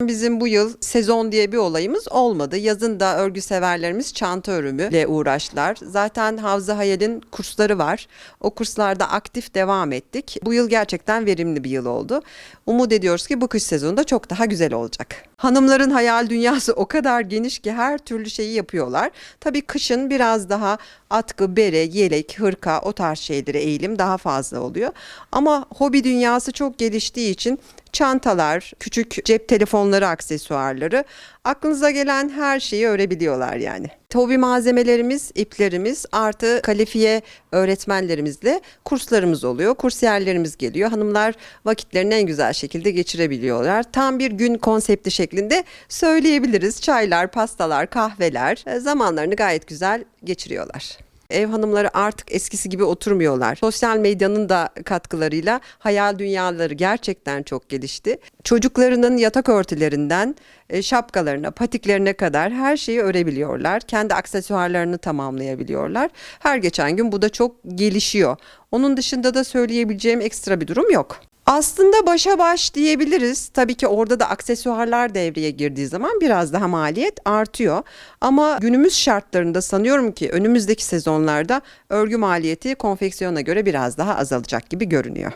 Bizim bu yıl sezon diye bir olayımız olmadı. Yazın da örgü severlerimiz çanta örümüyle uğraştılar. Zaten Havza Hayal'in kursları var. O kurslarda aktif devam ettik. Bu yıl gerçekten verimli bir yıl oldu. Umut ediyoruz ki bu kış sezonu da çok daha güzel olacak. Hanımların hayal dünyası o kadar geniş ki her türlü şeyi yapıyorlar. Tabii kışın biraz daha atkı, bere, yelek, hırka o tarz şeylere eğilim daha fazla oluyor. Ama hobi dünyası çok geliştiği için çantalar, küçük cep telefonları aksesuarları aklınıza gelen her şeyi örebiliyorlar yani. Hobi malzemelerimiz, iplerimiz artı kalifiye öğretmenlerimizle kurslarımız oluyor. Kursiyerlerimiz geliyor. Hanımlar vakitlerini en güzel şekilde geçirebiliyorlar. Tam bir gün konsepti şeklinde söyleyebiliriz. Çaylar, pastalar, kahveler e, zamanlarını gayet güzel geçiriyorlar. Ev hanımları artık eskisi gibi oturmuyorlar. Sosyal medyanın da katkılarıyla hayal dünyaları gerçekten çok gelişti. Çocuklarının yatak örtülerinden e, şapkalarına, patiklerine kadar her şeyi örebiliyorlar. Kendi aksesuarlarını tamamlayabiliyorlar. Her geçen gün bu da çok gelişiyor. Onun dışında da söyleyebileceğim ekstra bir durum yok. Aslında başa baş diyebiliriz. Tabii ki orada da aksesuarlar devreye girdiği zaman biraz daha maliyet artıyor. Ama günümüz şartlarında sanıyorum ki önümüzdeki sezonlarda örgü maliyeti konfeksiyona göre biraz daha azalacak gibi görünüyor.